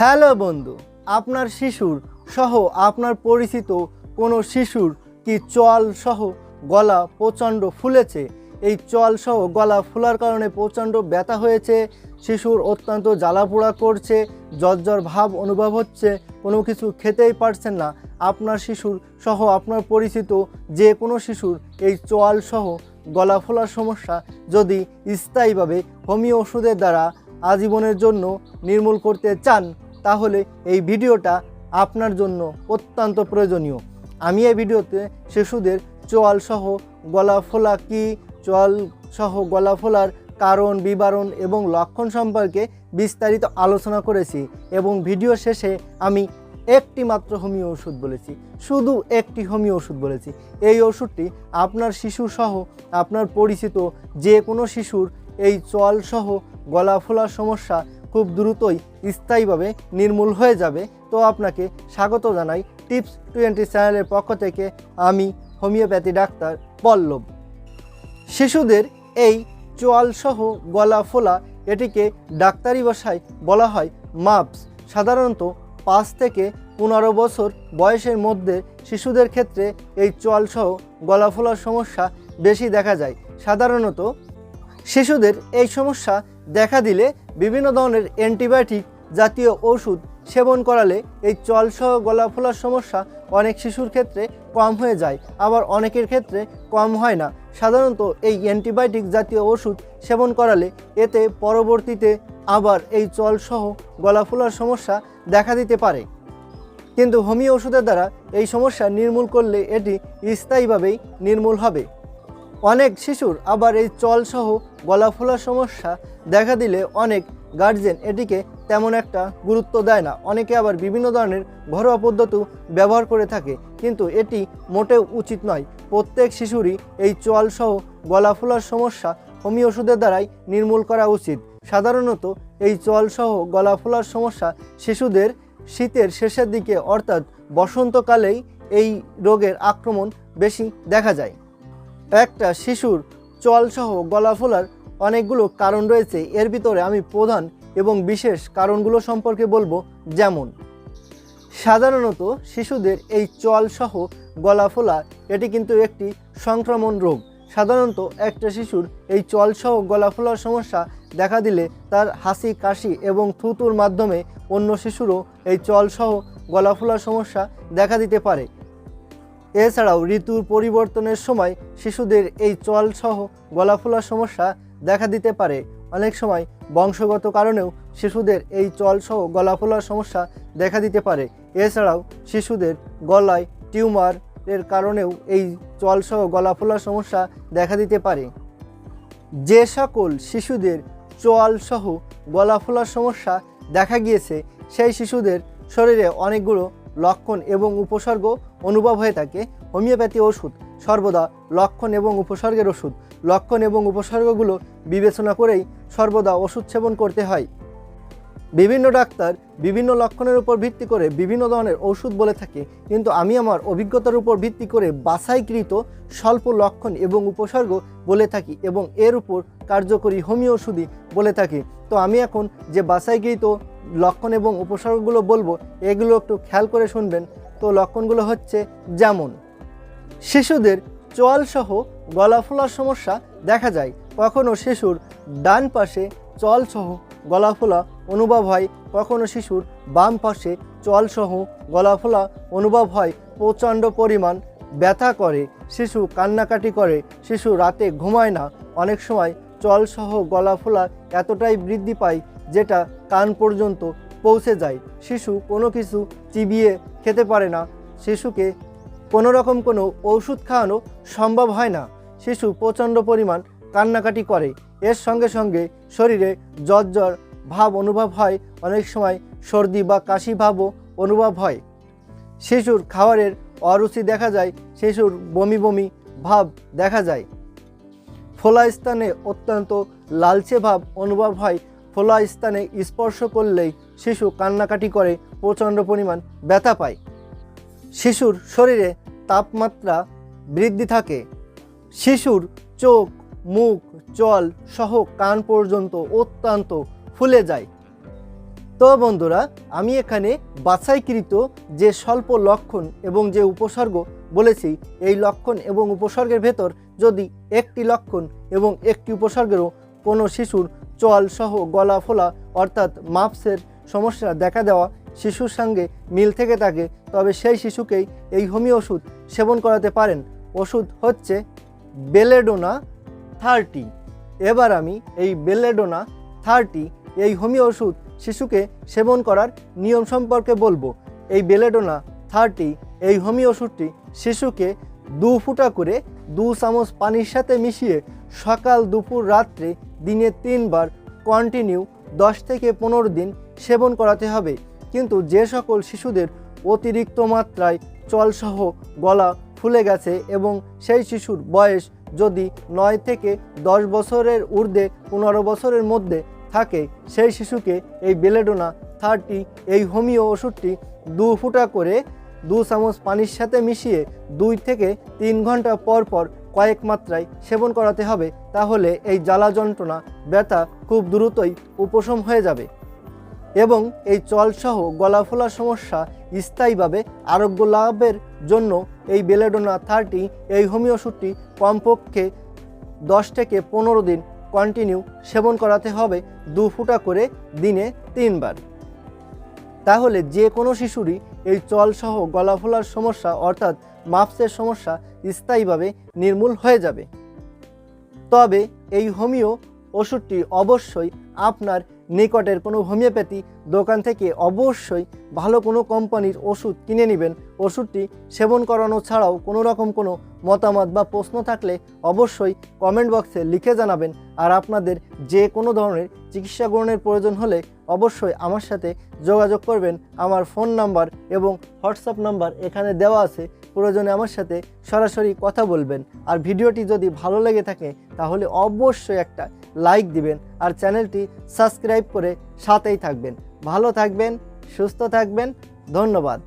Hello বন্ধু, আপনার শিশুর সহ আপনার পরিচিত কোনো শিশুর কি চল সহ গলা প্রচণ্ড ফুলেছে? এই চল সহ গলা ফুলার কারণে প্রচণ্ড ব্যথা হয়েছে, শিশুর অত্যন্ত জ্বালাপোড়া করছে জ্বর ভাব অনুভব হচ্ছে, কোনো কিছু খেতেই পারছেন না। আপনার শিশুর সহ আপনার পরিচিত যে কোনো শিশুর এই চোয়াল সহ গলা ফোলার সমস্যা যদি স্থায়ীভাবে হোমিও ওষুধের দ্বারা আজীবনের জন্য নির্মূল করতে চান তাহলে এই ভিডিওটা আপনার জন্য অত্যন্ত প্রয়োজনীয়। আমি এই ভিডিওতে শিশুদের চোয়াল সহ গলা ফোলা কী, চোয়াল সহ গলা ফোলার কারণ, বিবরণ এবং লক্ষণ সম্পর্কে বিস্তারিত আলোচনা করেছি এবং ভিডিও শেষে আমি একটি মাত্র হোমিও ওষুধ বলেছি। শুধু একটি হোমিও ওষুধ বলেছি। এই ওষুধটি আপনার শিশু সহ আপনার পরিচিত যে কোনো শিশুর এই চল সহ গলা ফোলার সমস্যা খুব দ্রুতই স্থায়ীভাবে নির্মূল হয়ে যাবে। তো আপনাকে স্বাগত জানাই টিপস টোয়েন্টি চ্যানেলের পক্ষ থেকে আমি হোমিওপ্যাথি ডাক্তার পল্লব। শিশুদের এই চোয়ালসহ গলা ফোলা এটিকে ডাক্তারি ভাষায় বলা হয় মাপস। সাধারণত পাঁচ থেকে পনেরো বছর বয়সের মধ্যে শিশুদের ক্ষেত্রে এই চোয়ালসহ গলা ফোলার সমস্যা বেশি দেখা যায়। সাধারণত শিশুদের এই সমস্যা দেখা দিলে বিভিন্ন ধরনের অ্যান্টিবায়োটিক জাতীয় ওষুধ সেবন করালে এই চলসহ গলা ফোলার সমস্যা অনেক শিশুর ক্ষেত্রে কম হয়ে যায়, আবার অনেকের ক্ষেত্রে কম হয় না। সাধারণত এই অ্যান্টিবায়োটিক জাতীয় ওষুধ সেবন করালে এতে পরবর্তীতে আবার এই চলসহ গলা ফোলার সমস্যা দেখা দিতে পারে। কিন্তু হোমিও ওষুধের দ্বারা এই সমস্যা নির্মূল করলে এটি স্থায়ীভাবেই নির্মূল হবে। অনেক শিশুর আবার এই চলসহ গলা ফোলার সমস্যা দেখা দিলে অনেক গার্জেন এটিকে তেমন একটা গুরুত্ব দেয় না। অনেকে আবার বিভিন্ন ধরনের ঘরোয়া পদ্ধতি ব্যবহার করে থাকে, কিন্তু এটি মোটেও উচিত নয়। প্রত্যেক শিশুরই এই চোয়ালসহ গলা ফোলার সমস্যা হোমিও ওষুধের দ্বারাই নির্মূল করা উচিত। সাধারণত এই চোয়ালসহ গলা ফোলার সমস্যা শিশুদের শীতের শেষের দিকে, অর্থাৎ বসন্তকালেই এই রোগের আক্রমণ বেশি দেখা যায়। একটা শিশুর চলসহ গলা ফোলার অনেকগুলো কারণ রয়েছে। এর ভিতরে আমি প্রধান এবং বিশেষ কারণগুলো সম্পর্কে বলব, যেমন সাধারণত শিশুদের এই চলসহ গলা ফোলা, এটি কিন্তু একটি সংক্রমণ রোগ। সাধারণত একটা শিশুর এই চলসহ গলা ফোলার সমস্যা দেখা দিলে তার হাসি, কাশি এবং থুতুর মাধ্যমে অন্য শিশুরও এই চলসহ গলা ফোলার সমস্যা দেখা দিতে পারে। এছাড়াও ঋতুর পরিবর্তনের সময় শিশুদের এই চল সহ গলা ফোলার সমস্যা দেখা দিতে পারে। অনেক সময় বংশগত কারণেও শিশুদের এই চল সহ গলা ফোলার সমস্যা দেখা দিতে পারে। এছাড়াও শিশুদের গলায় টিউমার এর কারণেও এই চল সহ গলা ফোলার সমস্যা দেখা দিতে পারে। যে সকল শিশুদের চোয়াল সহ গলা ফোলার সমস্যা দেখা গিয়েছে, সেই শিশুদের শরীরে অনেকগুলো লক্ষণ এবং উপসর্গ অনুভব হয়ে থাকে। হোমিওপ্যাথি ওষুধ, সর্বদা লক্ষণ এবং উপসর্গের ওষুধ। লক্ষণ এবং উপসর্গগুলো বিবেচনা করেই সর্বদা ওষুধ সেবন করতে হয়। বিভিন্ন ডাক্তার বিভিন্ন লক্ষণের উপর ভিত্তি করে বিভিন্ন ধরনের ওষুধ বলে থাকে। কিন্তু আমি আমার অভিজ্ঞতার উপর ভিত্তি করে বাছাইকৃত স্বল্প লক্ষণ এবং উপসর্গ বলে থাকি এবং এর উপর কার্যকরী হোমিও ওষুধই বলে থাকি। তো আমি এখন যে বাছাইকৃত লক্ষণ এবং উপসর্গগুলো বলব, এগুলো একটু খেয়াল করে শুনবেন। তো লক্ষণগুলো হচ্ছে যেমন, শিশুদের চোয়ালসহ গলা ফোলার সমস্যা দেখা যায়। কখনও শিশুর ডান পাশে চলসহ গলা ফোলা অনুভব হয়, কখনো শিশুর বাম পাশে চলসহ গলা ফোলা অনুভব হয়, প্রচণ্ড পরিমাণ ব্যথা করে, শিশু কান্নাকাটি করে, শিশু রাতে ঘুমায় না। অনেক সময় চলসহ গলা ফোলা এতটাই বৃদ্ধি পায়, যেটা কান পর্যন্ত পৌঁছে যায়। শিশু কোনো কিছু চিবিয়ে খেতে পারে না। শিশুকে কোনো রকম কোনো ওষুধ খাওয়ানো সম্ভব হয় না। শিশু প্রচণ্ড পরিমাণ কান্নাকাটি করে। এর সঙ্গে সঙ্গে শরীরে জ্বর ভাব অনুভব হয়। অনেক সময় সর্দি বা কাশি ভাবও অনুভব হয়। শিশুর খাবারের অরুচি দেখা যায়। শিশুর বমি বমি ভাব দেখা যায়। ফোলা স্থানে অত্যন্ত লালচে ভাব অনুভব হয়। ফোলা স্থানে স্পর্শ করলেই শিশু কান্নাকাটি করে, প্রচণ্ড পরিমাণ ব্যথা পায়। শিশুর শরীরে তাপমাত্রা বৃদ্ধি থাকে। শিশুর চোখ, মুখ জল সহ কান পর্যন্ত অত্যন্ত ফুলে যায়। তো বন্ধুরা, আমি এখানে বাছাইকৃত যে স্বল্প লক্ষণ এবং যে উপসর্গ বলেছি, এই লক্ষণ এবং উপসর্গের ভেতর যদি একটি লক্ষণ এবং একটি উপসর্গেরও কোনো শিশুর চল সহ গলা ফোলা অর্থাৎ মাপসের সমস্যা দেখা দেওয়া শিশুর সঙ্গে মিল থেকে থাকে, তবে সেই শিশুকেই এই হোমিও ওষুধ সেবন করাতে পারেন। ওষুধ হচ্ছে বেলেডোনা থার্টি। এবার আমি এই বেলেডোনা থার্টি, এই হোমিও ওষুধ শিশুকে সেবন করার নিয়ম সম্পর্কে বলব। এই বেলেডোনা থার্টি, এই হোমিও ওষুধটি শিশুকে দু ফুটা করে দু চামচ পানির সাথে মিশিয়ে সকাল দুপুর রাত্রে দিনে তিনবার কন্টিনিউ দশ থেকে পনেরো দিন সেবন করাতে হবে। কিন্তু যে সকল শিশুদের অতিরিক্ত মাত্রায় চলসহ গলা ফুলে গেছে এবং সেই শিশুর বয়স যদি নয় থেকে দশ বছরের ঊর্ধ্বে পনেরো বছরের মধ্যে থাকে, সেই শিশুকে এই বেলেডোনা থার্টি, এই হোমিও ওষুধটি দু ফুটা করে দু চামচ পানির সাথে মিশিয়ে দুই থেকে তিন ঘণ্টা পর পর কয়েক মাত্রায় সেবন করাতে হবে। তাহলে এই জ্বালা যন্ত্রণা, ব্যথা খুব দ্রুতই উপশম হয়ে যাবে এবং এই চলসহ গলা ফোলার সমস্যা স্থায়ীভাবে আরোগ্য লাভের জন্য এই বেলেডোনা থার্টি, এই হোমিও ওষুধটি কমপক্ষে দশ থেকে পনেরো দিন কন্টিনিউ সেবন করাতে হবে দু ফুটা করে দিনে তিনবার। তাহলে যে কোনো শিশুরই এই চলসহ গলা ফোলার সমস্যা অর্থাৎ মাপসের সমস্যা স্থায়ীভাবে নির্মূল হয়ে যাবে। তবে এই হোমিও ওষুধটি অবশ্যই আপনার নিকটের কোনো হোমিওপ্যাথি দোকান থেকে অবশ্যই ভালো কোনো কোম্পানির ওষুধ কিনে নেবেন। ওষুধটি সেবন করানো ছাড়াও কোনো রকম কোনো মতামত বা প্রশ্ন থাকলে অবশ্যই কমেন্ট বক্সে লিখে জানাবেন। আর আপনাদের যে কোনো ধরনের চিকিৎসা গ্রহণের প্রয়োজন হলে অবশ্যই আমার সাথে যোগাযোগ করবেন। আমার ফোন নাম্বার এবং হোয়াটসঅ্যাপ নাম্বার এখানে দেওয়া আছে। প্রয়োজনে আমার সাথে সরাসরি কথা বলবেন। আর ভিডিওটি যদি ভালো লেগে থাকে, তাহলে অবশ্যই একটা লাইক দিবেন আর চ্যানেলটি সাবস্ক্রাইব করে সাথেই থাকবেন। ভালো থাকবেন, সুস্থ থাকবেন, ধন্যবাদ।